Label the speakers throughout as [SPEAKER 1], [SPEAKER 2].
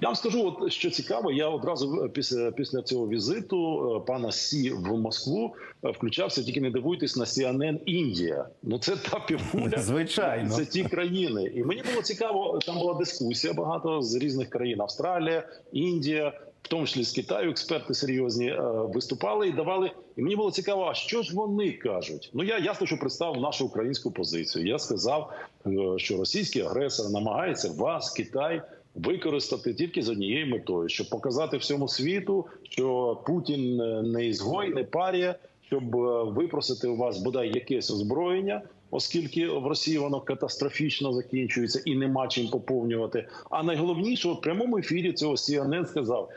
[SPEAKER 1] Я вам скажу, от що цікаво, я одразу е, після після цього візиту е, пана Сі в Москву е, включався. Тільки не дивуйтесь на CNN Індія. Ну це та півкуля.
[SPEAKER 2] Звичайно.
[SPEAKER 1] це ті країни. І мені було цікаво. Там була дискусія багато з різних країн: Австралія, Індія, в тому числі з Китаю. Експерти серйозні виступали і давали. І мені було цікаво, а що ж вони кажуть? Ну я ясно, що представив нашу українську позицію. Я сказав, що російський агресор намагається вас, Китай. Використати тільки з однією метою, щоб показати всьому світу, що Путін е, не ізгой, не парія, щоб е, випросити у вас бодай якесь озброєння, оскільки в Росії воно катастрофічно закінчується і нема чим поповнювати. А найголовніше, в прямому ефірі цього CNN сказав: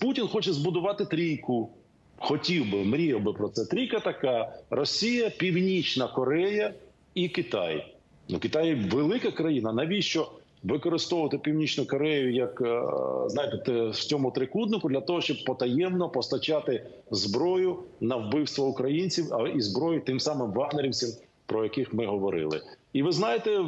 [SPEAKER 1] Путін хоче збудувати трійку. Хотів би, мріяв би про це. Трійка така: Росія, Північна Корея і Китай. Ну, Китай велика країна. Навіщо використовувати Північну Корею як е, знаєте, в цьому трикутнику для того, щоб потаємно постачати зброю на вбивство українців, а і зброю тим самим вагнерівцям, про яких ми говорили. І ви знаєте,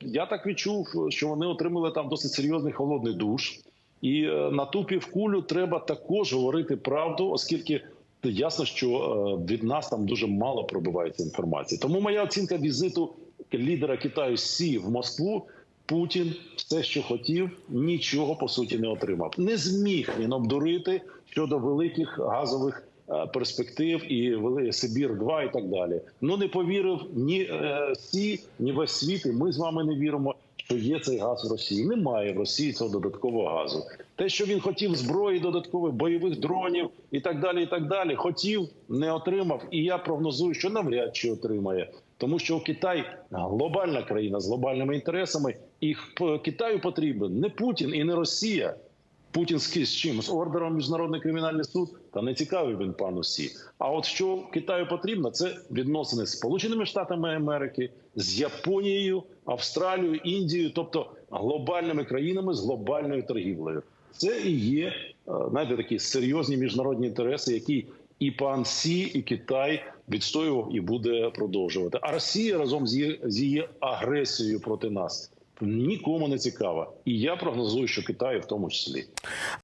[SPEAKER 1] я так відчув, що вони отримали там досить серйозний холодний душ. І е, на ту півкулю треба також говорити правду, оскільки ясно, що е, від нас там дуже мало пробивається інформації. Тому моя оцінка візиту лідера Китаю Сі в Москву. Путін все, що хотів, нічого по суті не отримав. Не зміг він обдурити щодо великих газових е, перспектив і вели Сибір 2 і так далі. Ну не повірив ні е, Сі, ні весь світ. І ми з вами не віримо, що є цей газ в Росії. Немає в Росії цього додаткового газу. Те, що він хотів зброї додаткових бойових дронів і так далі. І так далі, хотів, не отримав. І я прогнозую, що навряд чи отримає. Тому що Китай глобальна країна з глобальними інтересами, і Китаю потрібен не Путін і не Росія. Путін з чим? З ордером Міжнародний кримінальний суд та не цікавий він пану Сі. А от що Китаю потрібно, це відносини з Сполученими Штатами Америки, з Японією, Австралією, Індією, тобто глобальними країнами з глобальною торгівлею. Це і є е, знаєте, такі серйозні міжнародні інтереси, які і пан Сі, і Китай відстоював і буде продовжувати. А Росія разом з її, з її агресією проти нас нікому не цікава. І я прогнозую, що Китай в тому числі.